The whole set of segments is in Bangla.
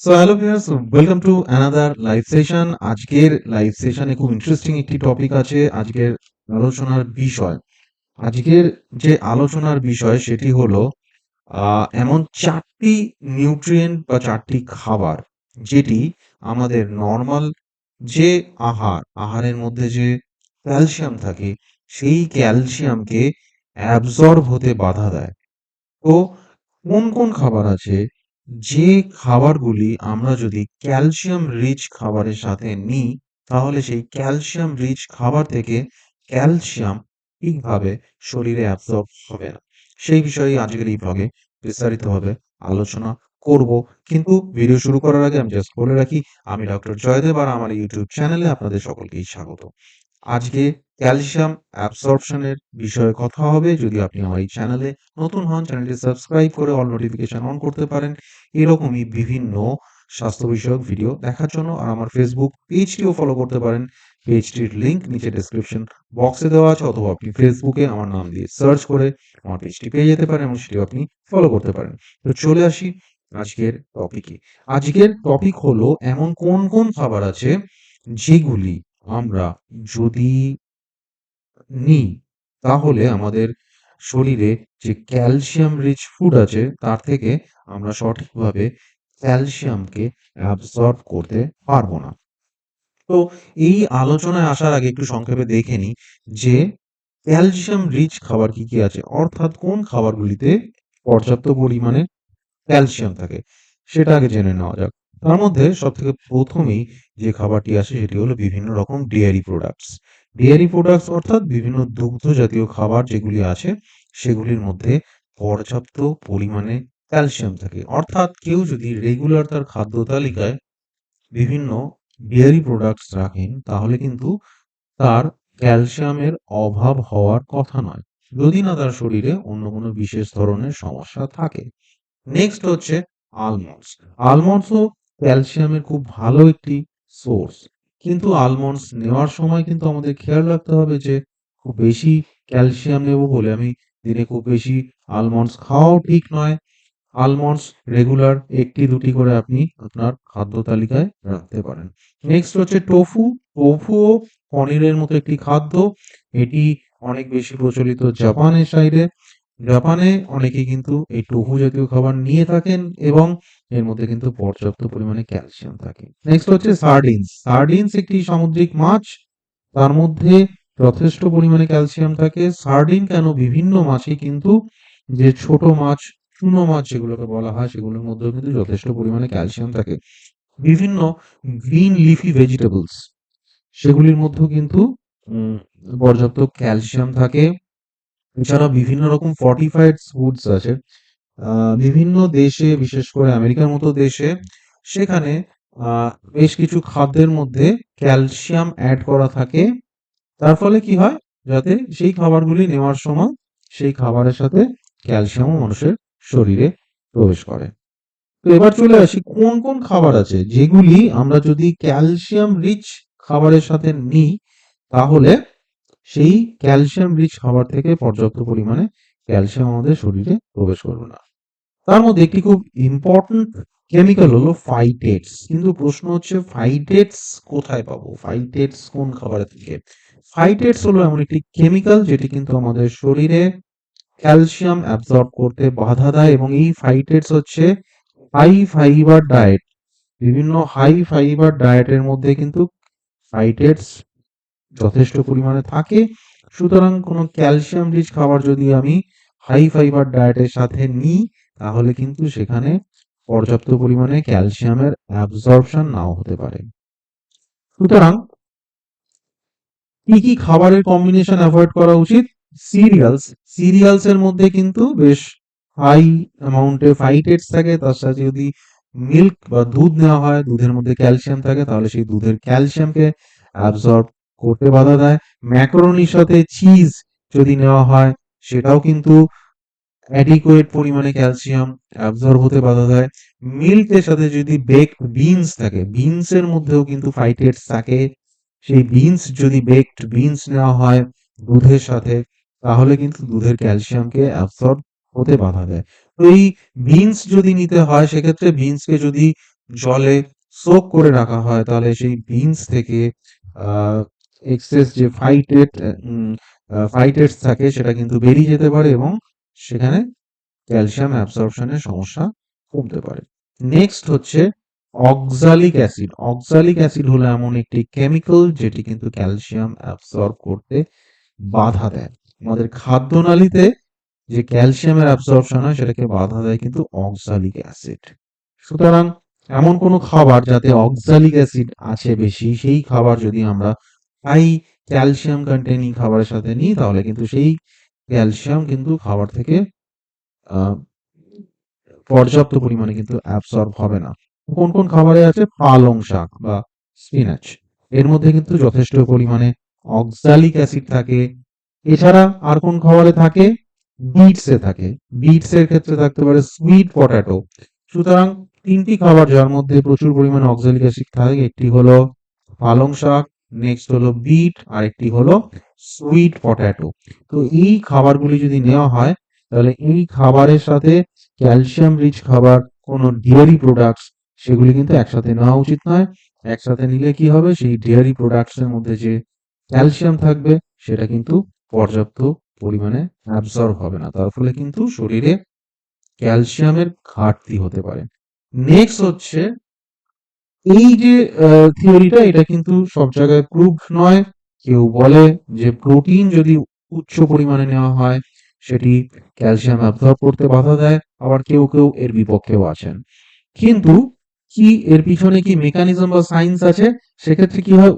So hello viewers welcome to another live session আজকের লাইভ সেশনে খুব ইন্টারেস্টিং একটি টপিক আছে আজকের আলোচনার বিষয়। আজকের যে আলোচনার বিষয় সেটি হলো এমন চারটি নিউট্রিয়েন্ট বা চারটি খাবার যেটি আমাদের নর্মাল যে আহার, আহারের মধ্যে যে ক্যালসিয়াম থাকে, সেই ক্যালসিয়ামকে অ্যাবজর্ব হতে বাধা দেয়। তো কোন কোন খাবার আছে যে খাবারগুলি আমরা যদি ক্যালসিয়াম রিচ খাবারের সাথে নিই, তাহলে সেই ক্যালসিয়াম রিচ খাবার থেকে ক্যালসিয়াম ঠিকভাবে শরীরে অ্যাবজর্ব হবে না। সেই বিষয়ে আজকের এই ব্লগে বিস্তারিতভাবে আলোচনা করব। কিন্তু ভিডিও শুরু করার আগে আমি জাস্ট বলে রাখি, আমি ডক্টর জয়দেব আর আমার ইউটিউব চ্যানেলে আপনাদের সকলকেই স্বাগত। আজকে ক্যালসিয়াম অ্যাবসর্পশনের বিষয়ে কথা হবে। যদি আপনি আমার এই চ্যানেলে নতুন হন, চ্যানেলটি সাবস্ক্রাইব করে অল নোটিফিকেশন অন করতে পারেন। এরকমই বিভিন্ন স্বাস্থ্য বিষয়ক ভিডিও দেখার জন্য আর আমার ফেসবুক পেজটিও ফলো করতে পারেন। পেজটির লিঙ্ক নিচে ডেসক্রিপশন বক্সে দেওয়া আছে, অথবা আপনি ফেসবুকে আমার নাম দিয়ে সার্চ করে আমার পেজটি পেয়ে যেতে পারেন এবং সেটিও আপনি ফলো করতে পারেন। তো চলে আসি আজকের টপিকে আজকের টপিক হলো, এমন কোন কোন খাবার আছে যেগুলি আমরা যদি নিই তাহলে আমাদের শরীরে যে ক্যালসিয়াম রিচ ফুড আছে, তার থেকে আমরা সঠিকভাবে ক্যালসিয়ামকে অ্যাবসর্ব করতে পারব না। তো এই আলোচনায় আসার আগে একটু সংক্ষেপে দেখে নিই যে ক্যালসিয়াম রিচ খাবার কি কি আছে। অর্থাৎ কোন খাবারগুলিতে পর্যাপ্ত পরিমাণে ক্যালসিয়াম থাকে, সেটা আগে জেনে নেওয়া যাক। তার মধ্যে সব থেকে প্রথমেই যে খাবারটি আসে সেটি হলো বিভিন্ন রকম ডেয়ারি প্রোডাক্টস ডেয়ারি প্রোডাক্টস অর্থাৎ বিভিন্ন দুগ্ধ জাতীয় খাবার যেগুলি আছে, সেগুলির মধ্যে পর্যাপ্ত পরিমাণে ক্যালসিয়াম থাকে। অর্থাৎ কেউ যদি রেগুলার তার খাদ্য তালিকায় বিভিন্ন ডেয়ারি প্রোডাক্টস রাখেন, তাহলে কিন্তু তার ক্যালসিয়ামের অভাব হওয়ার কথা নয়। যদি না তার শরীরে অন্য কোনো বিশেষ ধরনের সমস্যা থাকে। নেক্সট হচ্ছে আলমন্ডস আলমন্ডসও ক্যালসিয়ামের খুব ভালো একটি সোর্স কিন্তু আলমন্ডস নেওয়ার সময় কিন্তু আমাদের খেয়াল রাখতে হবে যে, খুব বেশি ক্যালসিয়াম নেব বলে আমি দিনে খুব বেশি আলমন্ডস খাওয়াও ঠিক নয়। আলমন্ডস রেগুলার একটি দুটি করে আপনি আপনার খাদ্য তালিকায় রাখতে পারেন। নেক্সট হচ্ছে টোফু টোফুও পনিরের মতো একটি খাদ্য। এটি অনেক বেশি প্রচলিত জাপানের সাইডে জাপানে অনেকে কিন্তু এই টোফু জাতীয় খাবার নিয়ে থাকেন এবং এর মধ্যে কিন্তু পর্যাপ্ত পরিমাণে ক্যালসিয়াম থাকে। নেক্সট হচ্ছে সার্ডিনস সার্ডিনস একটি সামুদ্রিক মাছ। তার মধ্যে যথেষ্ট পরিমাণে ক্যালসিয়াম থাকে। সার্ডিন কেন বিভিন্ন মাছে কিন্তু যে ছোট মাছ চুনো মাছ যেগুলোকে বলা হয়, সেগুলোর মধ্যেও কিন্তু যথেষ্ট পরিমাণে ক্যালসিয়াম থাকে। বিভিন্ন গ্রিন লিফি ভেজিটেবলস সেগুলির মধ্যেও কিন্তু পর্যাপ্ত ক্যালসিয়াম থাকে। এছাড়া বিভিন্ন রকম ফর্টিফাইড ফুডস আছে। বিভিন্ন দেশে, বিশেষ করে আমেরিকার মতো দেশে, সেখানে বেশ কিছু খাদ্যের মধ্যে ক্যালসিয়াম অ্যাড করা থাকে। তার ফলে কি হয়? যাতে সেই খাবারগুলি নেওয়ার সময় সেই খাবারের সাথে ক্যালসিয়ামও মানুষের শরীরে প্রবেশ করে। তো এবার চলে আসি, কোন কোন খাবার আছে যেগুলি আমরা যদি ক্যালসিয়াম রিচ খাবারের সাথে নিই, তাহলে সেই ক্যালসিয়াম রিচ খাবার থেকে পর্যাপ্ত পরিমাণে ক্যালসিয়াম আমাদের শরীরে প্রবেশ করবে না। তার মধ্যে একটি খুব ইম্পর্ট্যান্ট কেমিক্যাল হলো ফাইটেটস কিন্তু প্রশ্ন হচ্ছে ফাইটেটস কোথায় পাবো? ফাইটেটস কোন খাবারের থেকে? ফাইটেটস হলো এমন একটি কেমিক্যাল যেটি কিন্তু আমাদের শরীরে ক্যালসিয়াম অ্যাবজর্ব করতে বাধা দেয় এবং এই ফাইটেটস হচ্ছে হাই ফাইবার ডায়েট বিভিন্ন হাই ফাইবার ডায়েটের মধ্যে কিন্তু ফাইটেটস যথেষ্ট পরিমাণে থাকে, সুতরাং কোনো ক্যালসিয়াম রিচ খাবার যদি আমি হাই ফাইবার ডায়েটের সাথে নিই, তাহলে কিন্তু সেখানে পর্যাপ্ত পরিমাণে ক্যালসিয়ামের অ্যাবজর্পশন নাও হতে পারে। সুতরাং কি কি খাবারের কম্বিনেশন অ্যাভয়েড করা উচিত? সিরিয়ালস সিরিয়ালস এর মধ্যে কিন্তু বেশ হাই অ্যামাউন্টে ফাইটেটস থাকে, তার সাথে যদি মিল্ক বা দুধ নেওয়া হয়, দুধের মধ্যে ক্যালসিয়াম থাকে, তাহলে সেই দুধের ক্যালসিয়ামকে অ্যাবজর্ব করতে বাধা দেয়। ম্যাকারনির সাথে চিজ যদি নেওয়া হয়, সেটাও কিন্তু অ্যাডিকুয়েট পরিমাণে ক্যালসিয়াম অ্যাবজর্ব হতে বাধা দেয়। মিল্কের সাথে যদি বেকড বিনস থাকে বিনসের মধ্যেও কিন্তু ফাইটেটস থাকে। সেই বিনস যদি বেকড বিনস নেওয়া হয় দুধের সাথে, তাহলে কিন্তু দুধের ক্যালসিয়ামকে অ্যাবজর্ব হতে বাধা দেয়। তো এই বিনস যদি নিতে হয়, সেক্ষেত্রে বিনসকে যদি জলে সোক করে রাখা হয়, তাহলে সেই বিনস থেকে এক্সেস যে ফাইটেড ফাইটেটস থাকে, সেটা কিন্তু বেরিয়ে যেতে পারে এবং সেখানে ক্যালসিয়াম অ্যাবসর্পশনের সমস্যা কমতে পারে। নেক্সট হচ্ছে অক্সালিক অ্যাসিড অক্সালিক অ্যাসিড হলো এমন একটি কেমিক্যাল যেটি কিন্তু ক্যালসিয়াম অ্যাবসর্ব করতে বাধা দেয়। আমাদের খাদ্যনালীতে যে ক্যালসিয়ামের অ্যাবসর্পশন হয়, সেটাকে বাধা দেয় কিন্তু অক্সালিক অ্যাসিড সুতরাং এমন কোনো খাবার যাতে অক্সালিক অ্যাসিড আছে বেশি, সেই খাবার যদি আমরা হাই ক্যালসিয়াম কন্টেনিং খাবারের সাথে নিই, তাহলে কিন্তু সেই ক্যালসিয়াম কিন্তু খাবার থেকে পর্যাপ্ত পরিমাণে কিন্তু অ্যাবসর্ব হবে না। কোন কোন খাবারে আছে? পালং শাক বা স্পিনাচ এর মধ্যে কিন্তু যথেষ্ট পরিমাণে অক্সালিক অ্যাসিড থাকে। এছাড়া আর কোন খাবারে থাকে? বিটস থাকে। বিটস এর ক্ষেত্রে থাকতে পারে সুইট পটাটো সুতরাং তিনটি খাবার যার মধ্যে প্রচুর পরিমাণে অক্সালিক অ্যাসিড থাকে, একটি হলো পালং শাক নেক্সট হলো বিট আর একটি হলো সুইট পটাটো তো এই খাবারগুলি যদি নেওয়া হয়, তাহলে এই খাবারের সাথে ক্যালসিয়াম রিচ খাবার, কোনো ডেয়ারি প্রোডাক্টস সেগুলি কিন্তু একসাথে নেওয়া উচিত নয়। একসাথে নিলে কি হবে? সেই ডেয়ারি প্রোডাক্টস এর মধ্যে যে ক্যালসিয়াম থাকবে, সেটা কিন্তু পর্যাপ্ত পরিমাণে অ্যাবসর্ব হবে না। তার ফলে কিন্তু শরীরে ক্যালসিয়ামের ঘাটতি হতে পারে। নেক্সট হচ্ছে এই যে থিওরিটা এটা কিন্তু সব জায়গায় প্রুভ নয়। কেউ বলে যে প্রোটিন যদি উচ্চ পরিমাণে নেওয়া হয়, সেটি ক্যালসিয়াম অ্যাবজর্ব করতে বাধা দেয়, আবার কেউ কেউ এর বিপক্ষেও আছেন। কিন্তু কি এর পিছনে কি মেকানিজম বা সায়েন্স আছে? সেক্ষেত্রে কি হয়,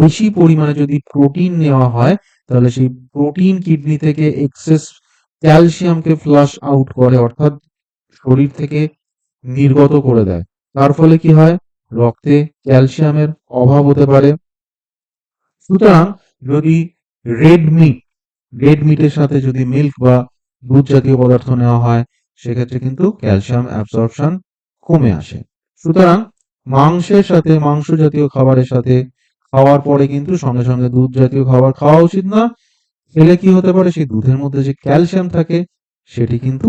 বেশি পরিমাণে যদি প্রোটিন নেওয়া হয়, তাহলে সেই প্রোটিন কিডনি থেকে এক্সেস ক্যালসিয়ামকে ফ্লাশ আউট করে, অর্থাৎ শরীর থেকে নির্গত করে দেয়। তার ফলে কি হয় রক্তে ক্যালসিয়ামের অভাব হতে পারে। সুতরাং যদি রেড মিট, রেড মিটের সাথে যদি মিল্ক বা দুধ জাতীয় পদার্থ নেওয়া হয়, সেক্ষেত্রে কিন্তু ক্যালসিয়াম অ্যাবসর্পশন কমে আসে। সুতরাং মাংসের সাথে, মাংস জাতীয় খাবারের সাথে খাওয়ার পরে কিন্তু সঙ্গে সঙ্গে দুধ জাতীয় খাবার খাওয়া উচিত না। খেলে কি হতে পারে? সেই দুধের মধ্যে যে ক্যালসিয়াম থাকে, সেটি কিন্তু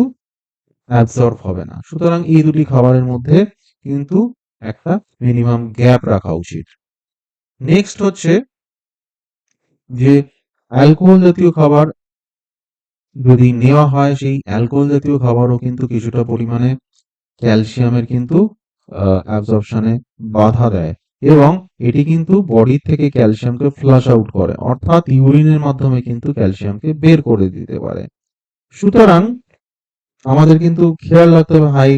অ্যাবসর্ব হবে না। সুতরাং এই দুটি খাবারের মধ্যে কিন্তু একটা মিনিমাম গ্যাপ রাখা উচিত। নেক্সট হচ্ছে যে অ্যালকোহল জাতীয় খাবার যদি নেওয়া হয়, সেই অ্যালকোহল জাতীয় খাবারও কিন্তু কিছুটা পরিমাণে ক্যালসিয়ামের কিন্তু অ্যাবজর্পশনে বাধা দেয় এবং এটি কিন্তু বডি থেকে ক্যালসিয়ামকে ফ্লাশ আউট করে, অর্থাৎ ইউরিনের মাধ্যমে কিন্তু ক্যালসিয়ামকে বের করে দিতে পারে। সুতরাং আমাদের কিন্তু খেয়াল রাখতে হবে হাই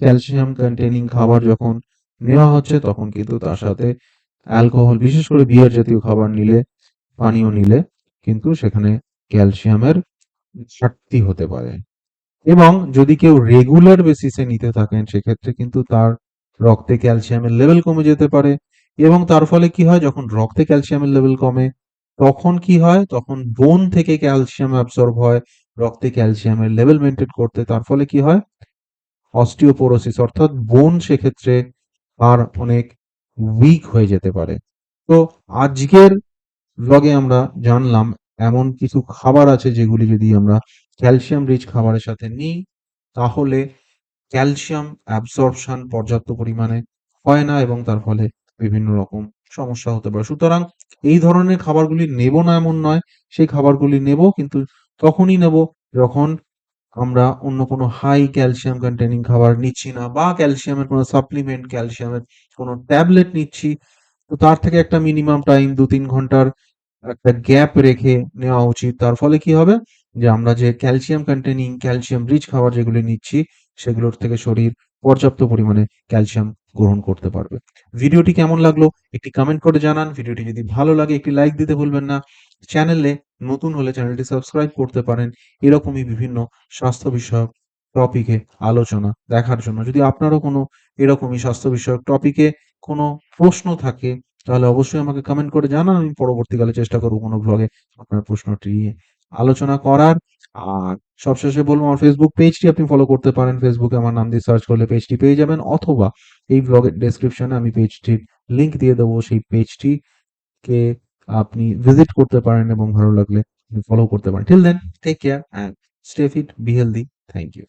ক্যালসিয়াম কন্টেনিং খাবার যখন নেওয়া হচ্ছে, তখন কিন্তু তার সাথে অ্যালকোহল, বিশেষ করে বিয়ার জাতীয় খাবার নিলে, পানীয় নিলে কিন্তু সেখানে ক্যালসিয়ামের ঘাটতি হতে পারে। এবং যদি কেউ রেগুলার বেসিসে নিতে থাকেন, সেক্ষেত্রে কিন্তু তার রক্তে ক্যালসিয়ামের লেভেল কমে যেতে পারে। এবং তার ফলে কি হয়, যখন রক্তে ক্যালসিয়ামের লেভেল কমে, তখন কি হয়, তখন বোন থেকে ক্যালসিয়াম অ্যাবসর্ব হয়, রক্তে ক্যালসিয়ামের লেভেল মেনটেন করতে, তার ফলে কি হয়, অস্টিওপোরোসিস, অর্থাৎ বোন সেক্ষেত্রে আর অনেক উইক হয়ে যেতে পারে। তো আজকের ব্লগে আমরা জানলাম এমন কিছু খাবার আছে যেগুলি যদি আমরা ক্যালসিয়াম রিচ খাবারের সাথে নিই, তাহলে ক্যালসিয়াম অ্যাবসর্পশন পর্যাপ্ত পরিমাণে হয় না এবং তার ফলে বিভিন্ন রকম সমস্যা হতে পারে। সুতরাং এই ধরনের খাবারগুলি নেব না এমন নয়, সেই খাবারগুলি নেব, কিন্তু তখনই নেব যখন আমরা অন্য কোনো হাই ক্যালসিয়াম কন্টেনিং খাবার নিচ্ছি না বা ক্যালসিয়ামের কোনো সাপ্লিমেন্ট ক্যালসিয়ামের কোনো ট্যাবলেট নিচ্ছি। তো তার থেকে একটা মিনিমাম টাইম দু তিন ঘণ্টার একটা গ্যাপ রেখে নেওয়া উচিত। তার ফলে কি হবে? যে আমরা যে ক্যালসিয়াম কন্টেনিং ক্যালসিয়াম রিচ খাবার যেগুলি নিচ্ছি, সেগুলোর থেকে শরীর পর্যাপ্ত পরিমাণে ক্যালসিয়াম গ্রহণ করতে পারবে। ভিডিওটি কেমন লাগল একটি কমেন্ট করে জানান। ভিডিওটি যদি ভালো লাগে একটি লাইক দিতে ভুলবেন না। চ্যানেলে নতুন হলে চ্যানেলটি সাবস্ক্রাইব করতে পারেন। এরকমই বিভিন্ন স্বাস্থ্য বিষয়ক টপিকে আলোচনা দেখার জন্য। যদি আপনারও কোনো এরকমই স্বাস্থ্য বিষয়ক টপিকে কোনো প্রশ্ন থাকে, তাহলে অবশ্যই আমাকে কমেন্ট করে জানান। আমি পরবর্তীকালে চেষ্টা করব কোনো ব্লগে আপনার প্রশ্নটি নিয়ে আলোচনা করার। আর সবশেষে বলব, আমার ফেসবুক পেজটি আপনি ফলো করতে পারেন। ফেসবুকে আমার নাম দিয়ে সার্চ করলে পেজটি পেয়ে যাবেন। অথবা এই ব্লগের ডেসক্রিপশনে আমি পেজটির লিংক দিয়ে দেবো সেই পেজটি কে আপনি ভিজিট করতে পারেন এবং ভালো লাগলে ফলো করতে পারেন। Till then take care and stay fit be healthy thank you